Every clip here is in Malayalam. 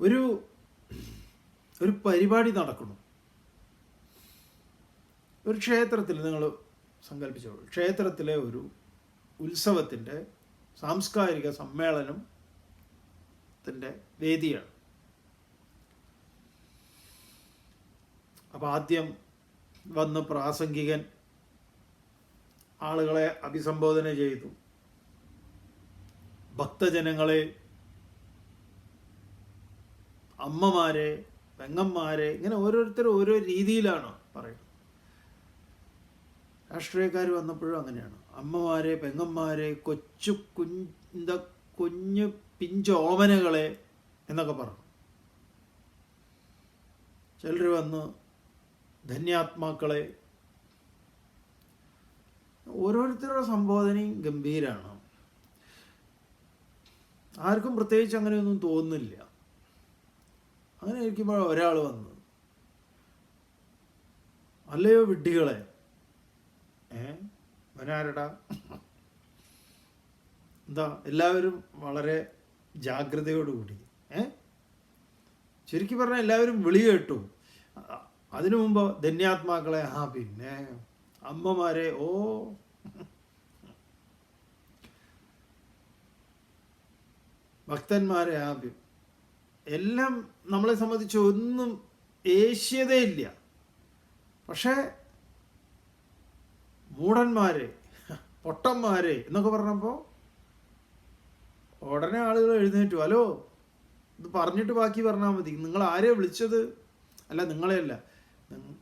ഒരു ഒരു പരിപാടി നടക്കുന്നു. ഒരു ക്ഷേത്രത്തിൽ നിങ്ങൾ സങ്കല്പിച്ചോളൂ. ക്ഷേത്രത്തിലെ ഒരു ഉത്സവത്തിന്റെ സാംസ്കാരിക സമ്മേളനത്തിന്റെ വേദിയാണ്. അപ്പം ആദ്യം വന്ന് പ്രാസംഗികൻ ആളുകളെ അഭിസംബോധന ചെയ്തു. ഭക്തജനങ്ങളെ അമ്മമാരെ പെങ്ങന്മാരെ ഇങ്ങനെ ഓരോരുത്തരും ഓരോ രീതിയിലാണ് പറയുന്നത്. രാഷ്ട്രീയക്കാർ വന്നപ്പോഴും അങ്ങനെയാണ്. അമ്മമാരെ പെങ്ങന്മാരെ കൊച്ചു കുഞ്ഞ കുഞ്ഞ് പിഞ്ചോമനകളെ എന്നൊക്കെ പറഞ്ഞു. ചിലർ വന്ന് ധന്യാത്മാക്കളെ. ഓരോരുത്തരുടെ സംബോധനയും ഗംഭീരമാണ് ആർക്കും പ്രത്യേകിച്ച് അങ്ങനെയൊന്നും തോന്നുന്നില്ല. അങ്ങനെ ഇരിക്കുമ്പോൾ ഒരാൾ വന്നു അല്ലയോ വിഡ്ഢികളെ? ഏ? വനാരടാ എന്താ? എല്ലാവരും വളരെ ജാഗ്രതയോടുകൂടി. ഏ? ശരിക്കും പറഞ്ഞാൽ എല്ലാവരും വിളി കേട്ടു. അതിനു മുമ്പ് ധന്യാത്മാക്കളെ ആ പിന്നെ അമ്മമാരെ ഓ. ഭക്തന്മാരെ ആ എല്ലാം നമ്മളെ സംബന്ധിച്ച് ഒന്നും ഏഷ്യതയില്ല പക്ഷേ മൂടന്മാരെ പൊട്ടന്മാരെ എന്നൊക്കെ പറഞ്ഞപ്പോൾ ഉടനെ ആളുകൾ എഴുന്നേറ്റു. ഹലോ ഇത് പറഞ്ഞിട്ട് ബാക്കി പറഞ്ഞാൽ മതി. നിങ്ങൾ ആരെ വിളിച്ചത്? അല്ല നിങ്ങളെയല്ല. എന്നെ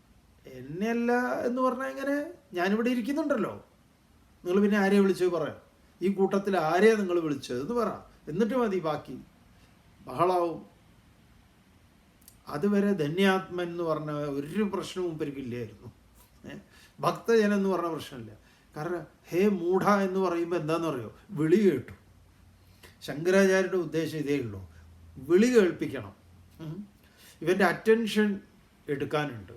എന്നെയല്ല എന്ന് പറഞ്ഞാൽ എങ്ങനെ ഞാനിവിടെ ഇരിക്കുന്നുണ്ടല്ലോ. നിങ്ങൾ പിന്നെ ആരെയാണ് വിളിച്ചത്? പറയാം. ഈ കൂട്ടത്തിൽ ആരെയാണ് നിങ്ങൾ വിളിച്ചത്? എന്ന് പറ. എന്നിട്ട് മതി ബാക്കി. ബഹളാവും. അതുവരെ ധന്യാത്മൻ എന്ന് പറഞ്ഞ ഒരു പ്രശ്നവും ഇവർക്കില്ലായിരുന്നു ഏ? ഭക്തജനം എന്ന് പറഞ്ഞ പ്രശ്നമില്ല. കാരണം ഹേ മൂഢ എന്ന് പറയുമ്പോൾ എന്താണെന്ന് അറിയോ വിളി കേട്ടു. ശങ്കരാചാര്യരുടെ ഉദ്ദേശം ഇതേ ഉള്ളൂ. വിളി കേൾപ്പിക്കണം. ഇവന്റെ അറ്റൻഷൻ എടുക്കാനുണ്ട്.